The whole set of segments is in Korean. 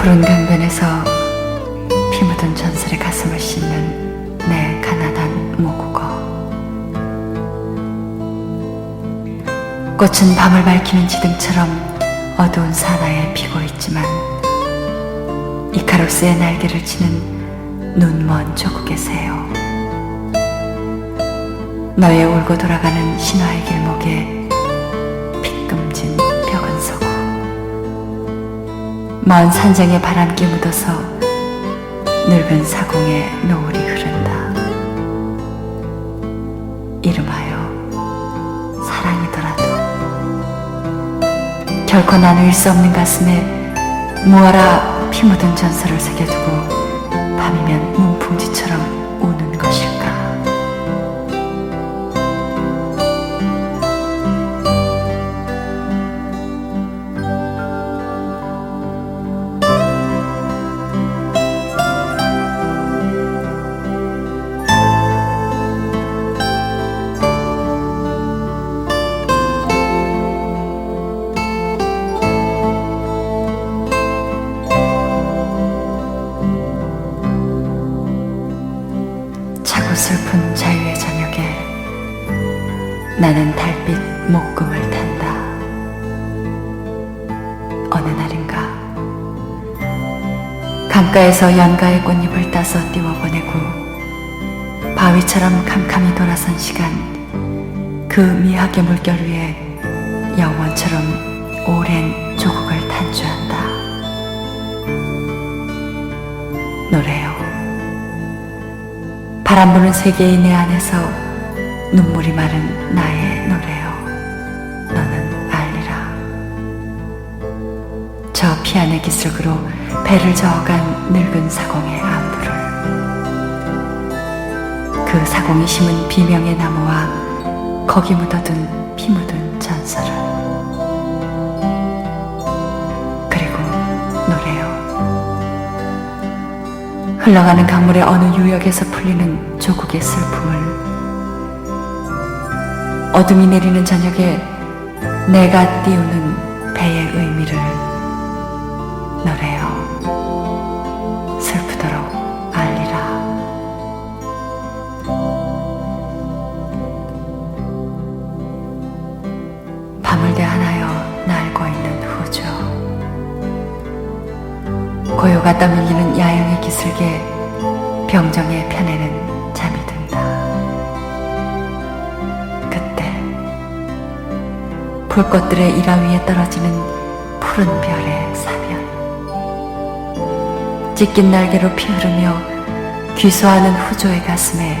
푸른 강변에서 피 묻은 전설의 가슴을 씻는 내 가난한 모국어. 꽃은 밤을 밝히는 지등처럼 어두운 사나이에 피고 있지만 이카로스의 날개를 치는 눈먼 조국의 새요 너의 울고 돌아가는 신화의 길목에 먼 산정에 바람기 묻어서 늙은 사공에 노을이 흐른다. 이름하여 사랑이더라도 결코 나눌 수 없는 가슴에 무어라 피 묻은 전설을 새겨두고 밤이면 문풍지처럼 자유의 저녁에 나는 달빛 목금을 탄다. 어느 날인가 강가에서 연가의 꽃잎을 따서 띄워보내고 바위처럼 캄캄히 돌아선 시간 그 미학의 물결 위에 영원처럼 오랜 조국을 탄주한다. 노래요. 바람 부는 세계의 내 안에서 눈물이 마른 나의 노래요. 너는 알리라. 저 피안의 기슭으로 배를 저어간 늙은 사공의 안부를. 그 사공이 심은 비명의 나무와 거기 묻어둔 피 묻은 전설을. 흘러가는 강물의 어느 유역에서 풀리는 조국의 슬픔을. 어둠이 내리는 저녁에 내가 띄우는 배의 의미를 노래요 슬프도록 알리라. 밤을 대하나여 날고 있는 후조? 고요가 떠밀리는 야영 의 기슭에 병정의 편에는 잠이 든다. 그때 불꽃들의 일화 위에 떨어지는 푸른 별의 사변 찢긴 날개로 피 흐르며 귀소하는 후조의 가슴에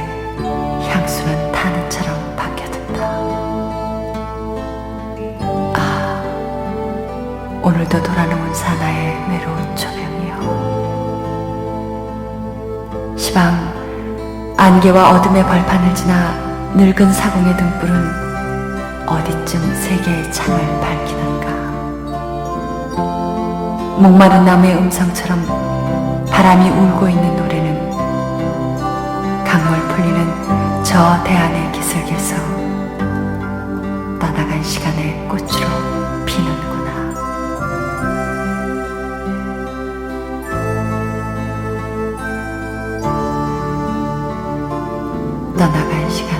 향수는 타는처럼 박혀든다. 아, 오늘도 돌아놓은 사나의 외로운 조명이여. 시방 안개와 어둠의 벌판을 지나 늙은 사공의 등불은 어디쯤 세계의 창을 밝히는가? 목마른 나무의 음성처럼 바람이 울고 있는 노래는 강물 풀리는 저 대안의 기슭에서 떠나간 시간의 꽃으로 떠나간 시간에 꽃으로